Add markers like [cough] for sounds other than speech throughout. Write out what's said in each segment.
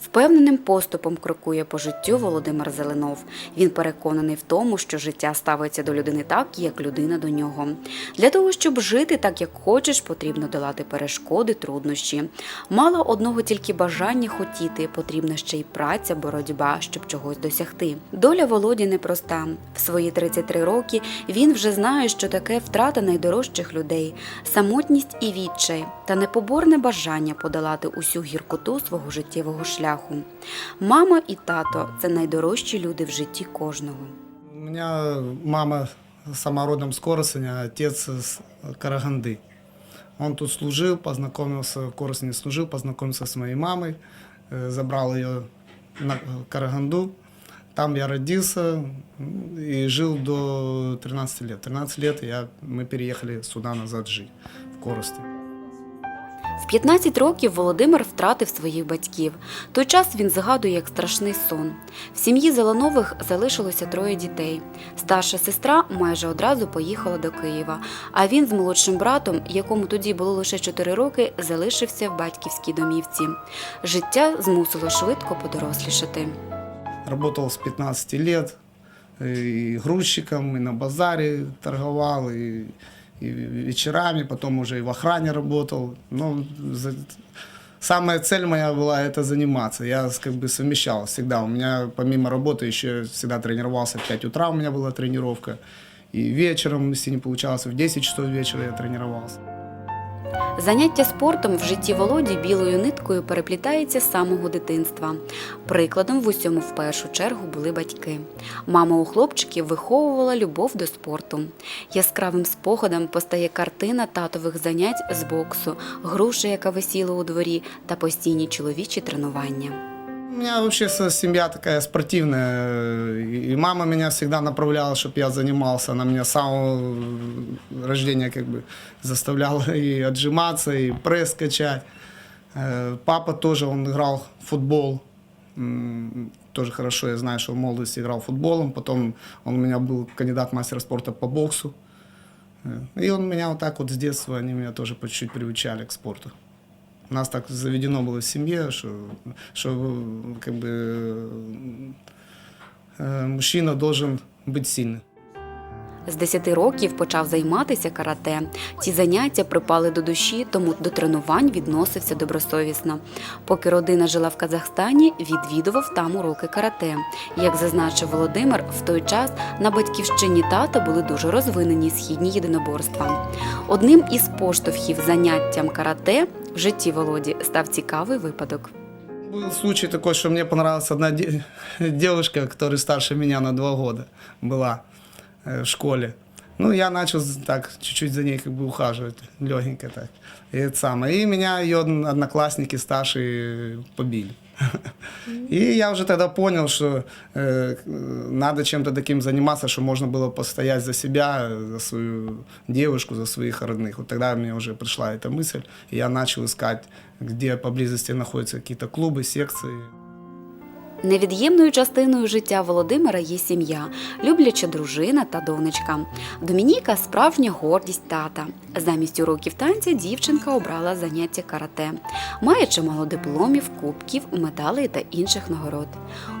Впевненим поступом крокує по життю Володимир Зеленов. Він переконаний в тому, що життя ставиться до людини так, як людина до нього. Для того, щоб жити так, як хочеш, потрібно долати перешкоди, труднощі. Мало одного тільки бажання хотіти, потрібна ще й праця, боротьба, щоб чогось досягти. Доля Володі непроста. В свої 33 роки він вже знає, що таке втрата найдорожчих людей, самотність і відчай та непоборне бажання подолати усю гіркоту свого життєвого шляху Мама і тато це найдорожчі люди в житті кожного. У меня мама сама родом с Коросыня, а отец с Караганды. Он тут служил, познакомился, в Коросыне служил, познакомился с моей мамой, э, забрал ее на Караганду. Там я родился м, и жил до 13 лет. 13 лет я, мы переехали сюда назад жить, в Коростень. В 15 років Володимир втратив своїх батьків. Той час він згадує як страшний сон. В сім'ї Зеленових залишилося троє дітей. Старша сестра майже одразу поїхала до Києва, а він з молодшим братом, якому тоді було лише 4 роки, залишився в батьківській домівці. Життя змусило швидко подорослішати. Работал с 15 лет э, и грузчиком, и на базаре торговал, и, и вечерами, потом уже и в охране работал. Ну, за- самая цель моя была это заниматься. Я с- как бы совмещал всегда. У меня помимо работы еще всегда тренировался в 5 утра, у меня была тренировка. И вечером, если не получалось, в 10 часов вечера я тренировался. Заняття спортом в житті Володі білою ниткою переплітається з самого дитинства. Прикладом в усьому в першу чергу були батьки. Мама у хлопчиків виховувала любов до спорту. Яскравим спогадом постає картина татових занять з боксу, груша, яка висіла у дворі, та постійні чоловічі тренування. Меня вообще семья такая спортивная. И мама меня всегда направляла, чтобы я занимался. Она меня с самого рождения как бы заставляла [laughs] и отжиматься, и пресс качать. Э, Папа тоже, он играл в футбол. Тоже хорошо, я знаю, что в молодости играл футболом. Потом он у меня был кандидат мастера спорта по боксу. Э, И он меня вот так вот с детства, они меня тоже по чуть-чуть приучали к спорту. У нас так заведено было в семье, что, что как бы э, мужчина должен быть сильным. З 10 років почав займатися карате. Ці заняття припали до душі, тому до тренувань відносився добросовісно. Поки родина жила в Казахстані, відвідував там уроки карате. Як зазначив Володимир, в той час на батьківщині тата були дуже розвинені східні єдиноборства. Одним із поштовхів заняттям карате в житті Володі став цікавий випадок. Был случай такой, что мне понравилась одна де- девушка, которая старше меня на два года была э, в школе. Ну, я начал з- так чуть-чуть за ней как бы ухаживать, легенько так. И это самое. И меня ее одноклассники старшие побили. И я уже тогда понял, что э, надо чем-то таким заниматься, что можно было постоять за себя, за свою девушку, за своих родных. Вот тогда мне уже пришла эта мысль, и я начал искать, где поблизости находятся какие-то клубы, секции. Невід'ємною частиною життя Володимира є сім'я, любляча дружина та донечка. Домініка справжня гордість тата. Замість уроків танця дівчинка обрала заняття карате. Має чимало дипломів, кубків, медалей та інших нагород.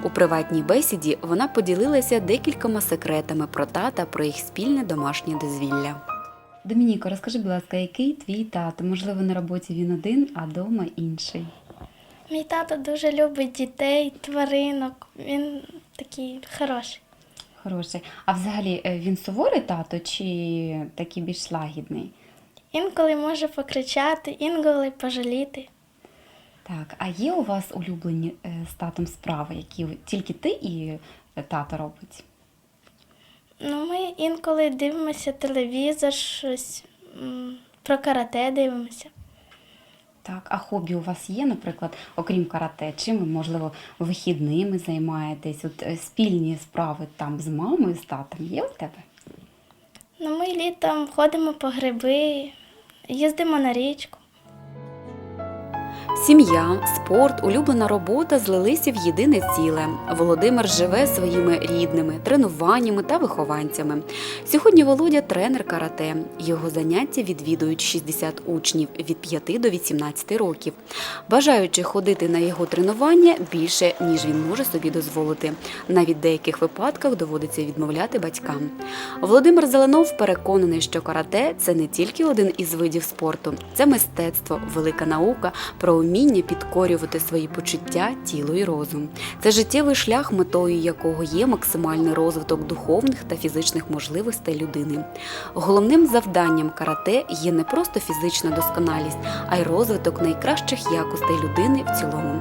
У приватній бесіді вона поділилася декількома секретами про тата, про їх спільне домашнє дозвілля. Домініко, розкажи, будь ласка, який твій тато? Можливо, на роботі він один, а вдома інший. Мій тато дуже любить дітей, тваринок. Він такий хороший. Хороший. А взагалі е, він суворий тато чи такий більш лагідний? Інколи може покричати, інколи пожаліти. Так, а є у вас улюблені е, з татом справи, які тільки ти і е, тато робить? Ну, ми інколи дивимося телевізор, щось про карате дивимося. Так, а хобі у вас є, наприклад, окрім карате, чим можливо, вихідними займаєтесь? От е, спільні справи там з мамою, з татом є у тебе? Ну, ми літом ходимо по гриби, їздимо на річку. Сім'я, спорт, улюблена робота злилися в єдине ціле. Володимир живе своїми рідними, тренуваннями та вихованцями. Сьогодні Володя тренер карате. Його заняття відвідують 60 учнів від 5 до 18 років. Бажаючи ходити на його тренування більше, ніж він може собі дозволити. Навіть в деяких випадках доводиться відмовляти батькам. Володимир Зеленов переконаний, що карате це не тільки один із видів спорту, це мистецтво, велика наука про вміння підкорювати свої почуття, тіло і розум. Це життєвий шлях, метою якого є максимальний розвиток духовних та фізичних можливостей людини. Головним завданням карате є не просто фізична досконалість, а й розвиток найкращих якостей людини в цілому.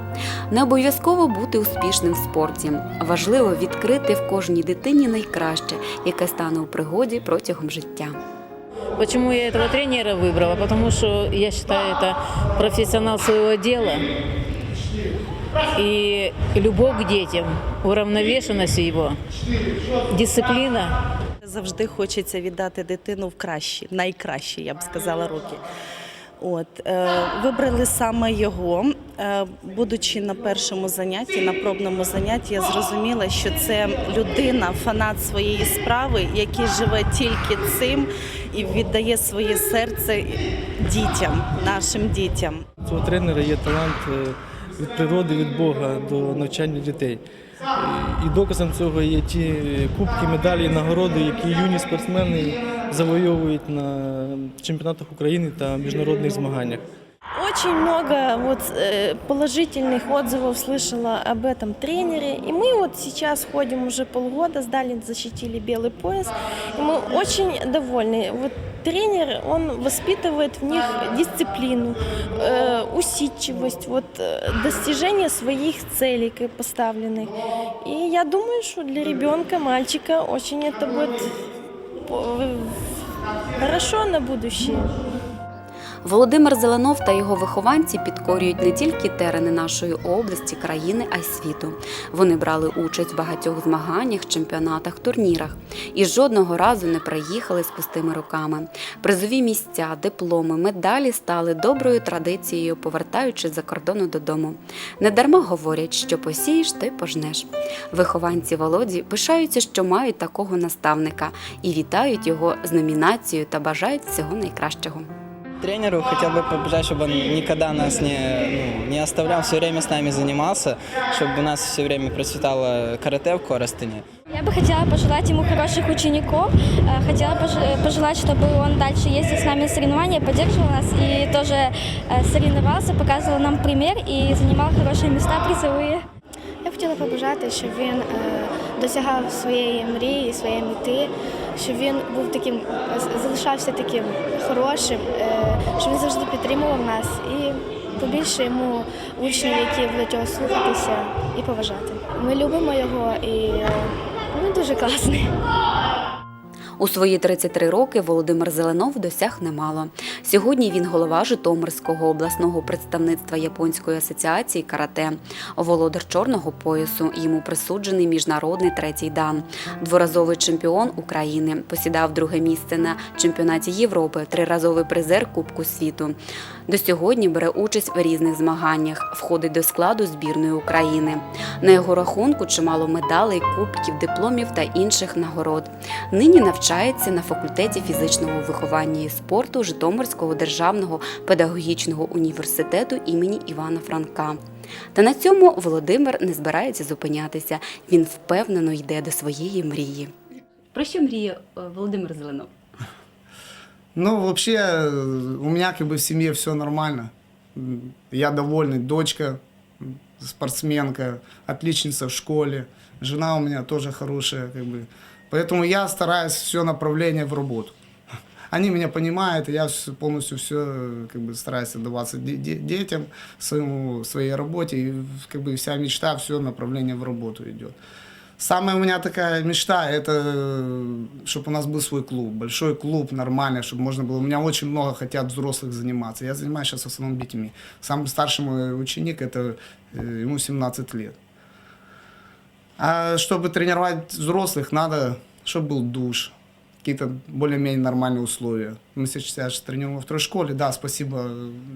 Не обов'язково бути успішним в спорті. Важливо відкрити в кожній дитині найкраще, яке стане у пригоді протягом життя. Почему я этого тренера выбрала? Потому что я считаю, это профессионал своего дела. И любовь к детям, уравновешенность его, дисциплина. Завжди хочеться віддати дитину в кращі, найкращі, я б сказала, роки. От е, вибрали саме його. Е, будучи на першому занятті, на пробному занятті, я зрозуміла, що це людина, фанат своєї справи, який живе тільки цим і віддає своє серце дітям, нашим дітям. У Цього тренера є талант е, від природи, від Бога до навчання дітей. І- І доказом цього є ті кубки, медалі, нагороди, які юні спортсмени завойовують на чемпіонатах України та міжнародних змаганнях. Очень много вот э, положительных отзывов слышала об этом тренере. И мы вот сейчас ходим уже полгода, сдали, защитили белый пояс. И мы очень довольны. Вот тренер, он воспитывает в них дисциплину, э, усидчивость, вот, э, достижение своих целей как поставленных. И я думаю, что для ребенка, мальчика, очень это будет по- хорошо на будущее. Володимир Зеленов та його вихованці підкорюють не тільки терени нашої області, країни, а й світу. Вони брали участь в багатьох змаганнях, чемпіонатах, турнірах і жодного разу не приїхали з пустими руками. Призові місця, дипломи, медалі стали доброю традицією, повертаючись за кордону додому. Недарма говорять, що посієш, ти пожнеш. Вихованці Володі пишаються, що мають такого наставника і вітають його з номінацією та бажають всього найкращого Тренеру хотел бы побежать, чтобы он никогда нас не, ну, не оставлял, все время с нами занимался, чтобы у нас все время процветало карате в Коростыне. Я бы хотела пожелать ему хороших учеников, э, хотела пож- пожелать, чтобы он дальше ездил с нами на соревнования, поддерживал нас и тоже э, соревновался, показывал нам пример и занимал хорошие места призовые. Хотіла побажати, щоб він е, досягав своєї мрії, своєї мети, щоб він був таким, залишався таким хорошим, е, щоб він завжди підтримував нас і побільше йому учнів, які будуть його слухатися і поважати. Ми любимо його і е, він дуже класний. У свої 33 роки Володимир Зеленов досяг немало. Сьогодні він голова Житомирського обласного представництва Японської асоціації карате, володар чорного поясу. Йому присуджений міжнародний третій дан. Дворазовий чемпіон України посідав друге місце на чемпіонаті Європи, триразовий призер Кубку світу. До сьогодні бере участь в різних змаганнях, входить до складу збірної України. На його рахунку чимало медалей, кубків, дипломів та інших нагород. Нині навчається на факультеті фізичного виховання і спорту Житомирського державного педагогічного університету імені Івана Франка. Та на цьому Володимир не збирається зупинятися. Він впевнено йде до своєї мрії. Про що мріє е, Володимир Зеленов? Ну, вообще, э, у меня как бы в семье все нормально. М, Я довольный, дочка м, спортсменка, отличница в школе, жена у меня тоже хорошая, как бы. Поэтому я стараюсь все направление в работу. Они меня понимают, и я полностью все как бы стараюсь отдаваться де- де- детям, своему, своей работе, и как бы вся мечта, все направление в работу идет. Самая у меня такая мечта, это чтобы у нас был свой клуб, большой клуб, нормальный, чтобы можно было. У меня очень много хотят взрослых заниматься. Я занимаюсь сейчас в основном детьми. Самый старший мой ученик, это э, ему 17 лет. А чтобы тренировать взрослых, надо, чтобы был душ, какие-то более-менее нормальные условия. Мы сейчас тренируем во второй школе. Да, спасибо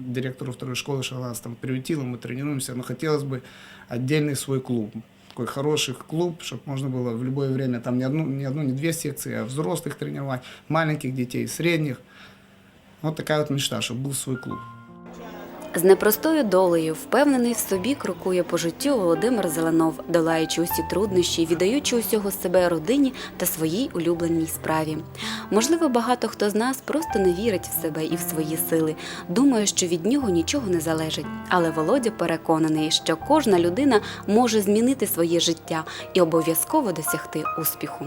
директору второй школы, что нас там приютил, мы тренируемся, но хотелось бы отдельный свой клуб. Такой хороший клуб, чтобы можно было в любое время там не одну, не одну, не две секции, а взрослых тренировать, маленьких детей, средних. Вот такая вот мечта, чтобы был свой клуб. З непростою долею, впевнений в собі, крокує по життю Володимир Зеленов, долаючи усі труднощі, віддаючи усього себе родині та своїй улюбленій справі. Можливо, багато хто з нас просто не вірить в себе і в свої сили, думає, що від нього нічого не залежить. Але Володя переконаний, що кожна людина може змінити своє життя і обов'язково досягти успіху.